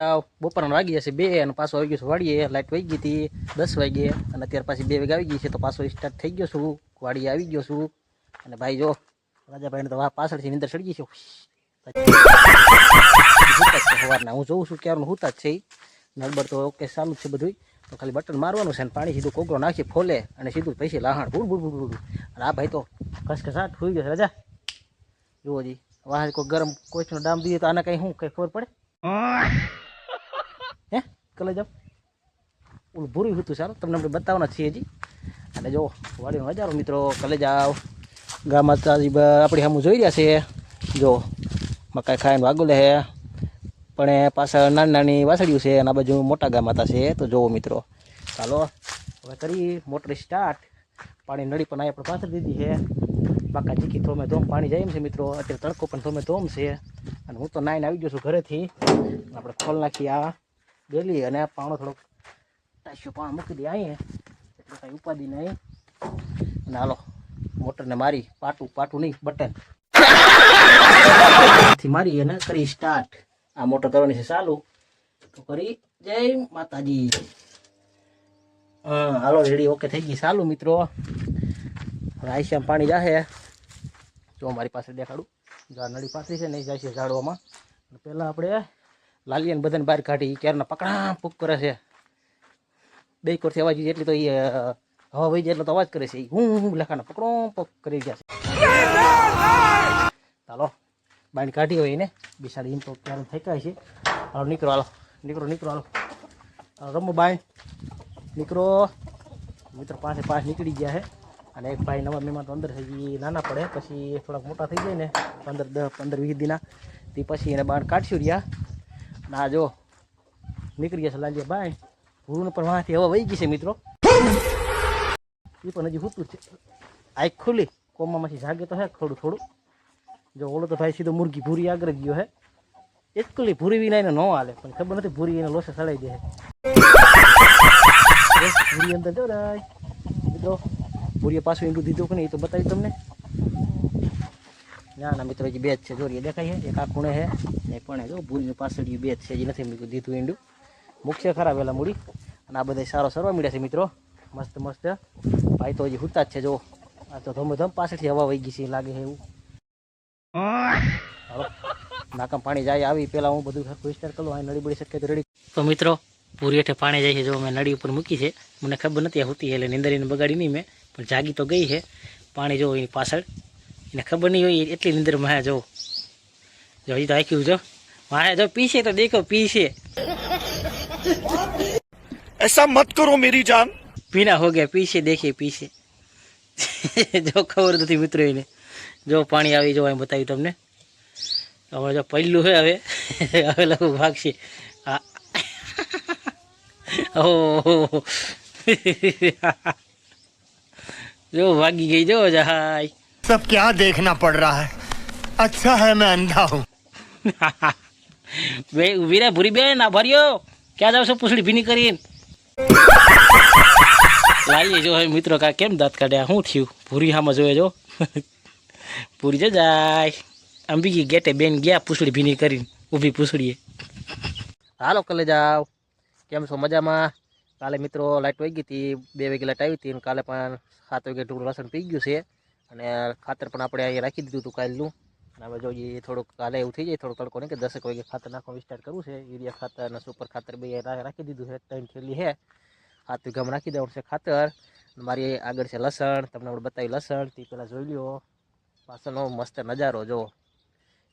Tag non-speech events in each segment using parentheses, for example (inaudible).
બપોરના વાગી જશે બે અને પાછો આવી ગયો છું વાડીએ લાઇટ વહી ગઈ હતી દસ વાગે અને અત્યારે પાછી બે વાગે આવી ગઈ છે તો પાછો સ્ટાર્ટ થઈ ગયો છું, વાડીએ આવી ગયો છું. અને ભાઈ જો, રાજાભાઈને તો પાછળથી નીંદર ચડી ગઈ છે. સવારના હું જોઉં છું ક્યારનું હુતા જ છે નડબર તો ઓકે ચાલુ છે બધું તો ખાલી બટન મારવાનું છે અને પાણી સીધું કોગળો નાખી ફોલે અને સીધું પૈસે લાહાણ બુડ બુડ બુડ અને આ ભાઈ તો ખસખસાટ સુઈ ગયો રાજા. જુઓ જી, વાહ કોઈ ગરમ કોચનો ડામ દઈએ તો આના કઈ શું, કઈ ખબર પડે? કલે જાવ ઓલું ભૂરું હતું સારું. તમને આપણે બતાવવાના છીએ હજી. અને જો વાડીનો હજારો મિત્રો કલે જાઓ ગા માતાજી આપણી સામું જોઈ રહ્યા છે. જો, મકાઈ ખાઈને વાગુલે છે પણ પાછળ નાની નાની વાસળીઓ છે અને આ બાજુ મોટા ગા માતા છે. તો જોવો મિત્રો. ચાલો, હવે કરી મોટર સ્ટાર્ટ. પાણી નળી પણ અહીંયા પણ પાછળ દીધી છે. બાકા ચીકી થોમે ધોમ પાણી જાય એમ છે મિત્રો. અત્યારે તડકો પણ થોમે ધોમ છે. અને હું તો નાઈને આવી ગયો છું ઘરેથી. આપણે ખોલ નાખી આ. ગેલી અને આ પાણો થોડોક ટાશ્યો પાણ મૂકી દઈએ અહીંયા. એટલે કાંઈ ઉપાદી નહીં. અને હાલો, મોટરને મારી, પાટું પાટું નહીં, બટન. મારી અને કરી સ્ટાર્ટ આ મોટર કરવાની છે ચાલુ. તો કરી જય માતાજી. હા, હાલો, રેડી ઓકે થઈ ગઈ. ચાલુ, મિત્રો. હવે આઈશ્યામ પાણી જાહે. જો મારી પાસે દેખાડું. જો નળી પાથરી છે ને જાય છે ઝાડવામાં. પહેલાં આપણે લાલિયાને બધાને બહાર કાઢી ક્યારના પકડા પૂક કરે છે. બે કોરથી અવાજ એટલી તો એ હવા વહી જાય એટલો તો અવાજ કરે છે. હું હું લખાને પકડો પક કરી ગયા છે. ચાલો બાઈન કાઢી હોય એને. બિસાડી એમ તો ક્યારે ફેંકાય છે. હાલો, નીકળો હાલો. નીકળો નીકળો, હાલો. રમો બાઈ નીકળો. મિત્રો પાસે પાસ નીકળી ગયા છે. અને એક ભાઈ નવા મહેમાન તો અંદર થઈ નાના પડે. પછી થોડાક મોટા થઈ જાય ને. પંદર દસ, પંદર વીસ દિના. તે પછી એને બહાર કાઢશું રહ્યા. ના, જો. નીકળી ગયા છે ભાઈ ભૂરું પણ વાંથી હવા વહી ગઈ છે મિત્રો. એ પણ હજી હોતું છે. આંખ ખુલ્લી કોમામાંથી જાગે તો હે થોડું થોડું. જો ઓલો તો ભાઈ સીધો મુરગી ભૂરી આગળ ગયો હે. એકલી ભૂરી વિના એને ન હાલે, પણ ખબર નથી ભૂરી એને લોસે સડાઈ દે ભૂરી અંદર જો રાય. મિત્રો, ભૂરીએ પાછું ઈંડું દીધું કે નહીં એ તો બતાવી તમને. ના ના, મિત્રો જ છે. જોરીએ દેખાય છે. એક આ ખૂણે છે એક પણ જો ભૂરીની પાછળ બે જ છે. હજી નથી દીધું ઈંડું. મુખ્ય ખરા વેલા મૂડી. અને આ બધા સારો સરવા મળ્યા છે, મિત્રો. મસ્ત મસ્ત. ભાઈ તો હજી હુતા જ છે, જો. આ તો ધમધમ ધમ પાછળથી હવા વહી ગઈ છે લાગે છે એવું. નાકામ પાણી જાય, આવી પહેલાં હું બધું સરખું વિસ્તાર કરું, અહીં નળી બળી શકે તો રેડી. તો મિત્રો, પૂરી હેઠે પાણી જાય છે, જો મેં નળી ઉપર મૂકી છે. મને ખબર નથી આ હોતી એટલે નિંદરીને બગાડી નહીં મેં. પણ જાગી તો ગઈ છે. પાણી જો એની પાછળ. એને ખબર નહીં હોય એટલી નિંદર માં જો જો હજી તો આખ્યું જો મારે જો પીશે તો દેખો પીશે ऐसा मत करो मेरी जान પીના હો ગયા પીશે દેખે પીશે (laughs) જો ખબર નથી મિત્રો એને જો પાણી આવી જો અહીં બતાવ્યું તમને હવે જો પહેલું છે હવે હવે લગભગ ભાગશે હા ઓહો (laughs) જો ભાગી ગઈ જો જહાય सब क्या देखना पड़ रहा है अच्छा है मैं अंधा हूँ (laughs) બે ઉભી રે ભૂરી બેન આ ભર્યો ક્યાં જાવ છો પૂછડી ભીની કરીને (laughs) લાવીએ જો હવે મિત્રો કા કેમ દાંત કાઢ્યા શું થયું ભૂરી હામાં જોયે જો (laughs) પૂરી જો જાય અંબીજી ગેટે બેન ગયા પૂછડી ભીની કરીને ઊભી પૂછડીએ હાલો કલે જાવ કેમ છો મજામાં કાલે મિત્રો લાઇટ વહી ગઈ હતી બે વાગે લાઇટ આવી હતી અને કાલે પણ સાત વાગે ટૂંકું લસણ પી ગયું છે અને ખાતર પણ આપણે અહીંયા રાખી દીધું હતું કાલનું. અને હવે જોઈએ થોડુંક કાલે એવું થઈ જાય થોડુંક તડકો નહીં કે દસેક વાગે ખાતર નાખવાનું સ્ટાર્ટ કરવું છે. યુરિયા ખાતર અને સુપર ખાતર બે રાખી દીધું છે. ત્રણ થેલી છે. હાથ વીઘામાં નાખી દેવાનું છે ખાતર. મારી આગળ છે લસણ. તમને આપણે બતાવી લસણ. તે પહેલાં જોઈ લ્યો. પાછળનો મસ્ત નજારો જો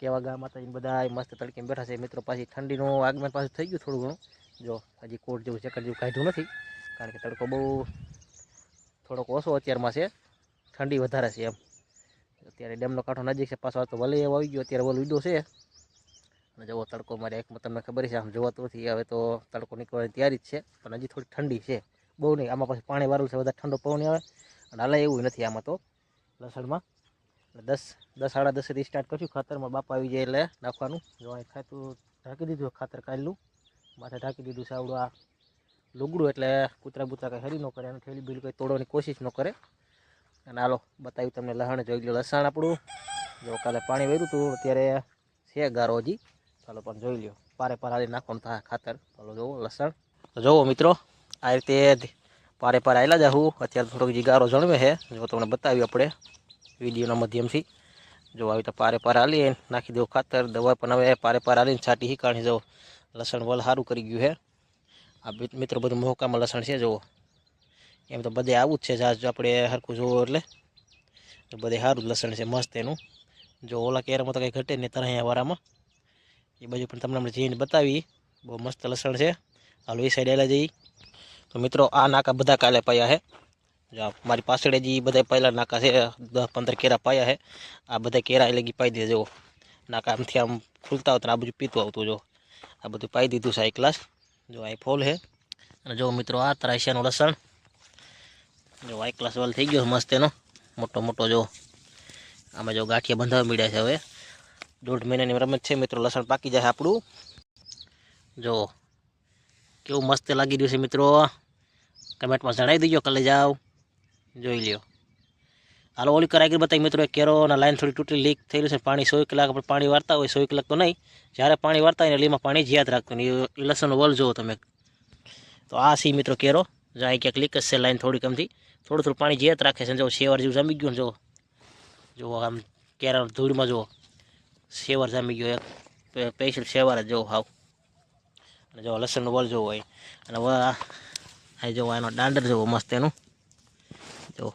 કેવા ગામ માતાજી બધા મસ્ત તડકે બેઠા છે. મિત્રો પાછી ઠંડીનું આગમન પાછું થઈ ગયું થોડું ઘણું. જો, હજી કોટ જેવું ચક્કર જેવું કાઢ્યું નથી. કારણ કે તડકો બહુ થોડોક ઓછો અત્યારમાં છે. ઠંડી વધારે છે એમ. અત્યારે ડેમનો કાંઠો નજીક છે, પાછો તો ભલે એવો આવી ગયો, અત્યારે વલ ઉડ્યો છે. અને જવો તડકો મારે એકમાં તમને ખબર છે, આમ જોવાતું નથી, હવે તો તડકો નીકળવાની તૈયારી જ છે, પણ હજી થોડી ઠંડી છે. બહુ નહીં, આમાં પછી પાણી વાળું છે વધારે ઠંડો પવન આવે, અને હાલે એવું નથી આમાં તો, લસણમાં. દસ દસ સાડા દસથી સ્ટાર્ટ કરશું, ખાતરમાં બાપા આવી જાય એટલે નાખવાનું. જો અહીં ખાતું ઢાંકી દીધું, ખાતર કાઢલું, માથે ઢાંકી દીધું છે આવડું આ લુગડું, એટલે કૂતરા બૂતરા કંઈ હરી ન કરે અને ઠેલી બિલ કંઈ તોડવાની કોશિશ ન કરે. અને હાલો, બતાવ્યું તમને લસણ, જોઈ લો લસણ આપણું. જો કાલે પાણી વર્યું હતું અત્યારે છે ગારો હજી. ચાલો પણ જોઈ લ્યો, પારે પાર હાલી નાખવાનું થાય ખાતર. ચાલો જોવો લસણ. તો જોવો મિત્રો, આ રીતે જ પારે પાર આવેલા જાઉં અત્યારે થોડોક જીગારો જણવે છે. જો તમને બતાવ્યું આપણે વિડીયોના માધ્યમથી. જો આવી રીતે પારે પાર હાલી નાખી દેવું ખાતર, દવા પણ હવે પારે પાર હાલીને છાંટી હીકાણી જો લસણ વલ સારું કરી ગયું છે. આ મિત- મિત્રો, બધું મોહકામાં લસણ છે, જુઓ. એમ તો બધે આવું જ છે જાજ આપણે સરખું જોવો એટલે. બધે સારું લસણ છે, મસ્ત એનું. જો ઓલા કેરામાં તો કંઈ ઘટે નહીં તરહ્યા વાળામાં એ બાજુ પણ તમને હમણાં જઈને બતાવી બહુ મસ્ત લસણ છે. હાલો એ સાઈડ આવેલા જઈ તો મિત્રો, આ નાકા બધા કાલે પાયા છે જો મારી પાછળ જે બધા પહેલાં નાકા છે, દસ પંદર કેરા પાયા છે આ બધા કેરા એ લગી પાઈ દે જો નાકા આમથી આમ ખુલતા હોય તો આ બધું પીતું આવતું જો. આ બધું પાઈ દીધું છે આ ક્લાસ જો આ ફોલ છે અને જો મિત્રો, આ ત્રાસિયાનું લસણ. જો વાય ક્લાસ વાલ થઈ ગયો મસ્ત એનો. મોટો મોટો જો. આમાં જો ગાંઠિયા બંધાવા મળ્યા છે હવે. દોઢ મહિનાની રમત છે મિત્રો, લસણ પાકી જાય આપણું. જો, કેવું મસ્ત લાગી રહ્યું છે મિત્રો. કમેન્ટમાં જણાવી દેજો, કાલે જાઓ જોઈ લ્યો. હાલો, ઓલી કરાગી બતાવી મિત્રો કેરો અને લાઈન થોડી તૂટી લીક થયેલું છે. પાણી સો કલાક આપણે પાણી વારતા હોય સો કલાક તો નહીં. જ્યારે પાણી વારતા હોય એટલે એમાં પાણી જ યાદ રાખતું ને એ- એ લસણનો વલ જુઓ તમે. તો આ સી મિત્રો કેરો. જ્યાં ક્યાંક લીક જ છે લાઈન થોડીક એમથી થોડું થોડું પાણી જેત રાખે છે જો શેવર જેવું જામી ગયું ને જો. જુઓ આમ કેરા ધૂળમાં જુઓ શેવર જામી ગયો એક. સ્પેશિયલ શેવર જ જુઓ હાવ. અને જો લસણનો વલ જોવો હોય. અને હવે જુઓ એનો દાંડર જુઓ મસ્ત એનું. જો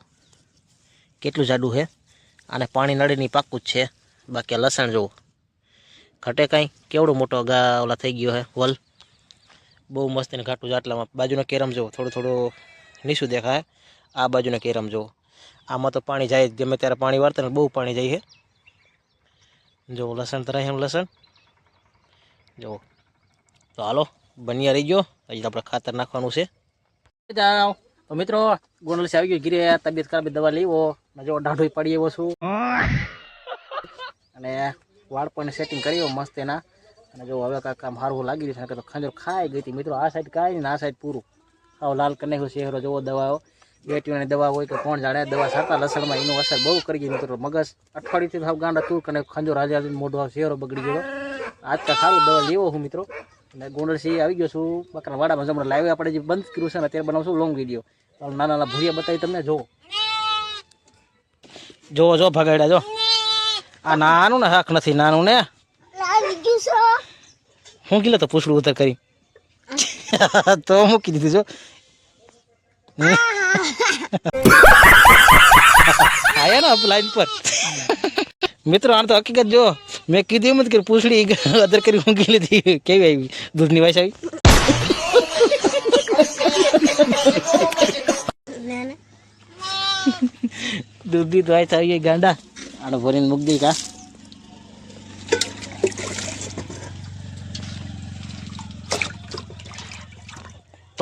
કેટલું જાડું છે. અને પાણી નળીની પાકું જ છે. બાકી લસણ જુઓ ઘટે કાંઈ? કેવડો મોટો ગા ઓલા થઈ ગયો છે વલ? બહુ મસ્ત એને ઘાટું જાટલામાં બાજુનો કેરમ જુઓ થોડું થોડું નીચું દેખાય. આ બાજુનો કેરમ જુઓ. આમાં તો પાણી જાય જ. ગમે ત્યારે પાણી વાળતા ને બહુ પાણી જાય છે. જો લસણ તરાય એમ લસણ. જુઓ. તો હાલો બન્યા રહી ગયો હજી આપણે ખાતર નાખવાનું છે. તો મિત્રો ગોંડલસી આવી ગયો ઘીરે. તબિયત ખરાબ દવા લેવો ને જો દાઢો પડી એવો છું. અને વાળ પણ સેટિંગ કરી મસ્ત એના. અને જો હવે કાંઈક કામ સારું લાગી રહ્યું છે તો ખંજર ખાઈ ગઈ હતી. મિત્રો, આ સાઈડ કાંઈ નહીં આ સાઈડ પૂરું. આવો લાલ કરી શેહરો જોવો, દવાઓ. બેટીઓની દવા હોય કે કોણ જાણે, દવા સાતા લસણમાં એનું અસર બહુ કરી ગઈ. મિત્રો, મગજ અઠવાડિયેથી સાવ ગાંડા તું અને ખંજો રાજા મોઢું આવ શહેરો બગડી ગયો. આજકાલ સારું દવા લેવો હું, મિત્રો. અને ગોંડલસિંહ આવી ગયો છું. બકરા વાડામાં જમણે લાઈવ આપણે જે બંધ કર્યું છે ને, અત્યારે બનાવશું લોંગ વીડિયો નાના નાના ભૂરિયા બતાવી તમને જો જોવો જો ભગાડ્યા જો આ નાનું ને હક નથી, નાનું ને. હું ગયેલો તો પૂછડું ઉતર કરી? (laughs) તો મૂકી દીધું જો. (laughs) આયા ને લાઈન પર. મિત્રો આને તો હકીકત જો મેં કીધું એમ જ કે પૂછડી અદર (laughs) કરી ઊંઘી લીધી કેવી આવી? દૂધની વાસ આવી? દૂધની વાસ આવી ગાંડા. આને ભરીને મૂકી દઈ કા?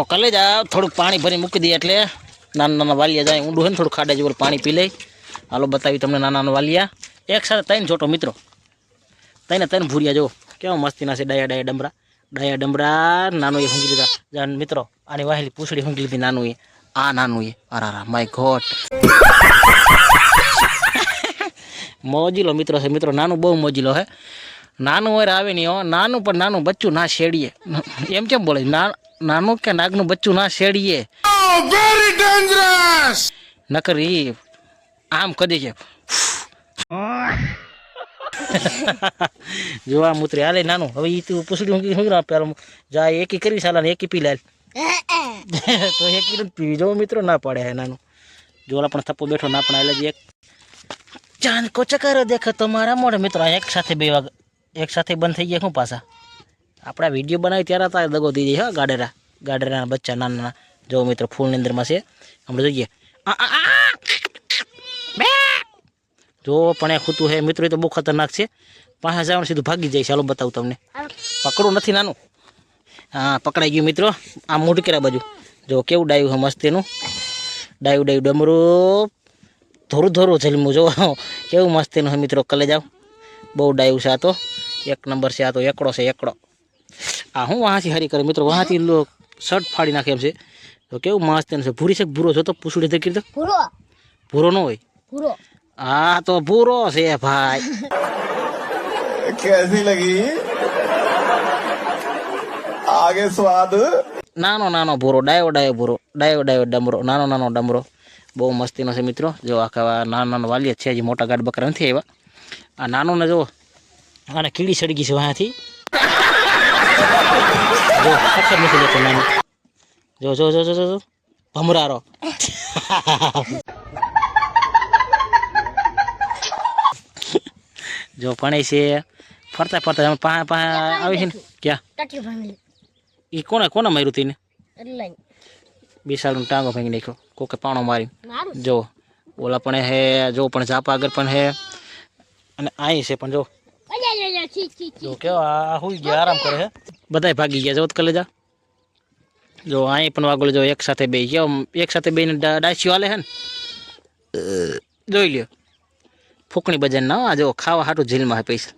તો કલે થોડુંક પાણી ભરી મૂકી દઈએ એટલે નાના નાના વાલિયા જાય, ઊંડું હોય ને થોડું ખાડા જેવું પાણી પી લઈ હાલો બતાવી તમને નાના નાના વાલિયા. એક સાથે ત્રણ છોટો મિત્રો. ત્રણે ત્રણ ભૂરિયા જો કેવા મસ્તીના છે ડાયા ડાયા ડમરા. ડાયા ડમરા નાનું એ ઊંઘી લીધા. મિત્રો, આની વાહેલી પૂછડી ઊંઘી લીધી નાનું એ આ નાનું એ અરા માય ગોડ મોજીલો મિત્રો છે. મિત્રો, નાનું બહુ મોજીલો હે નાનું હોય આવે નહીં હો નાનું પણ નાનું બચ્ચું ના શેડીએ. એમ કેમ બોલે? નાનું કે નાગનું બચ્ચું ના શેડીએ? Oh, વેરી ડેન્જરસ નકર ઈ આમ કદી છે જોવા મૂતરી હાલે નાનું. હવે એ તું પૂછડી હું શું પેલા જા એકી કરવી સાલા એકી પી લાલ (laughs) તો એકી પીવી. જવું મિત્રો ના પડે હે નાનું. જોલા પણ થપ્પો બેઠો ના પણ એટલે એક. ચાંદ કોચકારો ચકારો દેખો તમારા મોઢે મિત્રો એક સાથે બે વાગે એક સાથે બંધ થઈ ગયા શું પાછા? આપણા વીડિયો બનાવી ત્યારે તારે દગો થઈ જાય, હા, ગાડેરા. ગાડેરાના બચ્ચા, નાના નાના. જો મિત્રો, ફૂલની અંદરમાં છે. હમણાં જોઈએ! જો પણ એ ખૂતું હે. મિત્રો, એ તો બહુ ખતરનાક છે. પાસે જવાનું સીધું ભાગી જાય ચાલો બતાવું તમને. પકડું નથી નાનું. હા, પકડાઈ ગયું મિત્રો. આ મૂઢકેરા બાજુ. જો, કેવું ડાયું છે મસ્ત એનું. ડાયું ડાયું, ડમરું. ધોરું ધોરું જલમું જો, કેવું મસ્ત એનું છે મિત્રો. કલે જાવ બહુ ડાયું છે આ તો. એક નંબર છે આ તો એકડો છે એકડો. આ હું વાંચી હારી કરે મિત્રો વાંચી લો શર્ટ ફાડી નાખે એમ છે. તો કેવું માસ તેનું છે. ભૂરી છે ભૂરો છો? તો પૂછડી ધકી તો ભૂરો. ભૂરો ન હોય? ભૂરો. હા તો ભૂરો છે ભાઈ. કેસી લગી? આગે સ્વાદ? નાનો નાનો ભૂરો ડાયો ડાયો ભૂરો ડાયો ડાયો ડમરો નાનો નાનો ડમરો. બહુ મસ્તીનો છે મિત્રો. જો આખા નાના નાના વાલીએ છે હજી મોટા ગાઢ બકરા નથી આવ્યા. આ નાનો ને જો આને કીડી સડી ગઈ છે વાંથી. જો અક્ષર નથી લેતો નાનું. જો જો જો જો જો ભમરારો. જો પણ છે. ફરતા ફરતા પા પા આવી છે ને? ક્યાં? એ કોને કોને માર્યું તીને બિસાડું ટાંગો ભાંગી નાખ્યો. કોકે પાણો મારી જો. ઓલા પણ હે જો પણ જાપા આગળ પણ હે. અને અહીં છે પણ જો. જો કેવો આ હુઈ ગયા આરામ કરે હે? બધાય ભાગી ગયા જોત કલે જા જો અહીં પણ વાગોળ જો એક સાથે બે કેવો એક સાથે બે ડાયસીઓ હાલે હે ને? જોઈ લ્યો. ફૂકણી બજાર ના આ જો ખાવા હાટું જેલમાં હે પૈસા.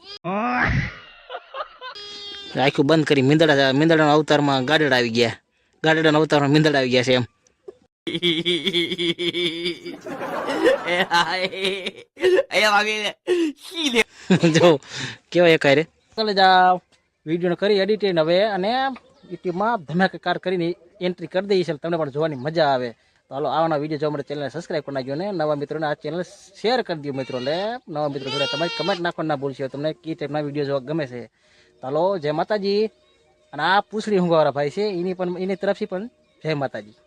આખું બંધ કરી મીંદડા મીંદડાના અવતારમાં ગાડડા આવી ગયા. ગાડડાના અવતારમાં મીંદડા આવી ગયા છે એમ. (laughs) (laughs) જો કેવા એક રે ચાલે આ વીડિયો કરી એડિટિંગ હવે અને યુટ્યુબમાં ધમાકેકાર કરીને એન્ટ્રી કરી દઈ છે તમને પણ જોવાની મજા આવે. તો હાલો આવાના વીડિયો જોવા માટે ચેનલને સબસ્ક્રાઈબ કરી નાખ્યો ને નવા મિત્રોને આ ચેનલ શેર કરી દો મિત્રો એટલે નવા મિત્રો જોડે તમારી કમેન્ટ નાખવાનું ના ભૂલશો, તમને કઈ ટાઈપના વીડિયો જોવા ગમે છે. તો હાલો, જય માતાજી. અને આ પૂછડી હુંગાવાળા ભાઈ છે, એની પણ, એની તરફથી પણ જય માતાજી.